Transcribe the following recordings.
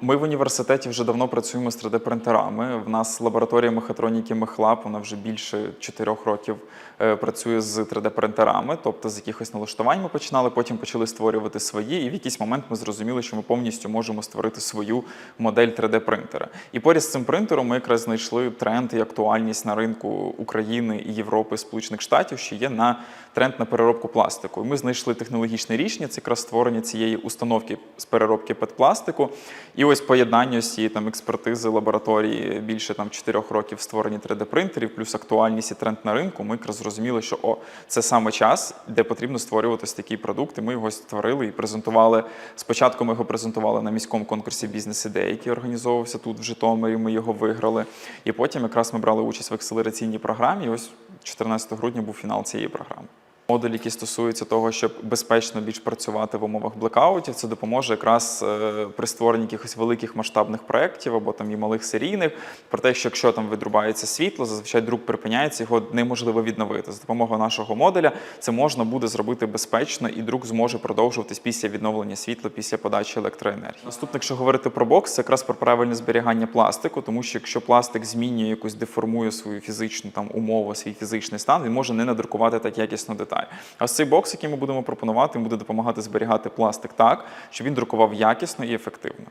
Ми в університеті вже давно працюємо з 3D-принтерами. В нас лабораторія мехатроніки Мехлаб, вона вже більше 4 років е, працює з 3D-принтерами, тобто з якихось налаштувань ми починали, потім почали створювати свої, і в якийсь момент ми зрозуміли, що ми повністю можемо створити свою модель 3D-принтера. І поряд з цим принтером ми якраз знайшли тренд і актуальність на ринку України і Європи, Сполучених Штатів, що є на тренд на переробку пластику. І ми знайшли технологічне рішення, це якраз створення цієї установки з переробки петпластику. І ось поєднання ось цієї там експертизи лабораторії більше там 4 років створені 3D-принтерів, плюс актуальність і тренд на ринку. Ми якраз зрозуміли, що о, це саме час, де потрібно створювати ось такі продукти. Ми його створили і презентували. Спочатку ми його презентували на міському конкурсі бізнес-ідеї, який організовувався тут в Житомирі. Ми його виграли. І потім якраз ми брали участь в акселераційній програмі. І ось 14 грудня був фінал цієї програми. Модуль, який стосується того, щоб безпечно більш працювати в умовах блекаутів, це допоможе якраз е, при створенні якихось великих масштабних проєктів або там і малих серійних. Про те, що якщо там відрубається світло, зазвичай друк припиняється, його неможливо відновити. За допомогою нашого модуля це можна буде зробити безпечно, і друк зможе продовжуватись після відновлення світла, після подачі електроенергії. Наступне, якщо говорити про бокс, це якраз про правильне зберігання пластику, тому що якщо пластик змінює якусь деформує свою фізичну там умову, свій фізичний стан, він може не надрукувати так якісно деталь. А ось цей бокс, який ми будемо пропонувати, буде допомагати зберігати пластик так, щоб він друкував якісно і ефективно.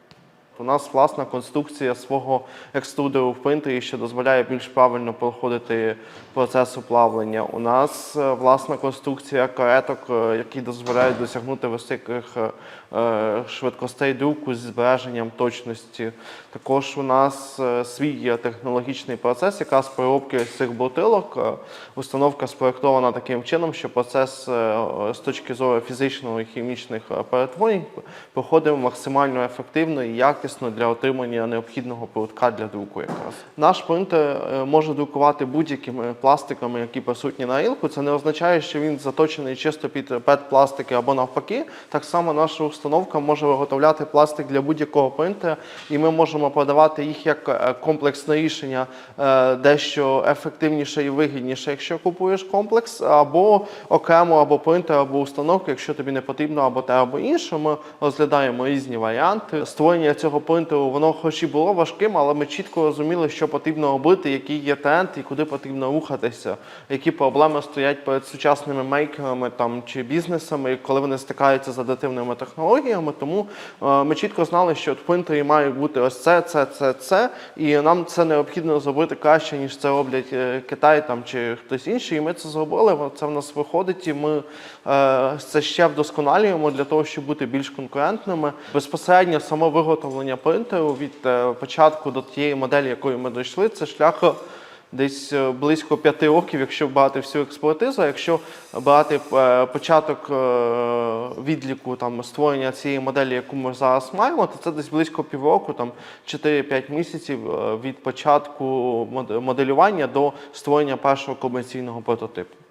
У нас власна конструкція свого екструдеру в принтері, що дозволяє більш правильно проходити процесу плавлення. У нас е, власна конструкція кареток, е, які дозволяють досягнути високих е, швидкостей друку з збереженням точності. Також у нас свій технологічний процес, якраз переробки цих бутилок. Установка спроєктована таким чином, що процес з точки зору фізичного і хімічних перетворень проходив максимально ефективно і якісно для отримання необхідного прутка для друку. Якраз наш принтер е, може друкувати будь-якими пластиками, які присутні на ринку. Це не означає, що він заточений чисто під пет-пластики або навпаки. Так само наша установка може виготовляти пластик для будь-якого принтера, і ми можемо продавати їх як е, комплексне рішення, е, дещо ефективніше і вигідніше, якщо купуєш комплекс, або окремо, або принтер, або установку, якщо тобі не потрібно або те, або інше. Ми розглядаємо різні варіанти. Створення цього принтеру, воно хоч і було важким, але ми чітко розуміли, що потрібно робити, який є тренд і куди потрібно рухатися, які проблеми стоять перед сучасними мейкерами там чи бізнесами, коли вони стикаються з адитивними технологіями. Тому е, ми чітко знали, що в принтері має бути ось це, це, це, це, і нам це необхідно зробити краще, ніж це роблять е, Китай там чи хтось інший. І ми це зробили. Це в нас виходить, і ми е, це ще вдосконалюємо для того, щоб бути більш конкурентними. Безпосередньо саме виготовлення принтеру від е, початку до тієї моделі, якої ми дійшли, це шлях. Десь е, близько п'яти років, якщо брати всю експертизу, якщо брати е, початок е, відліку там створення цієї моделі, яку ми зараз маємо, то це десь близько півроку, там 4-5 місяців е, від початку мод- моделювання до створення першого комерційного прототипу.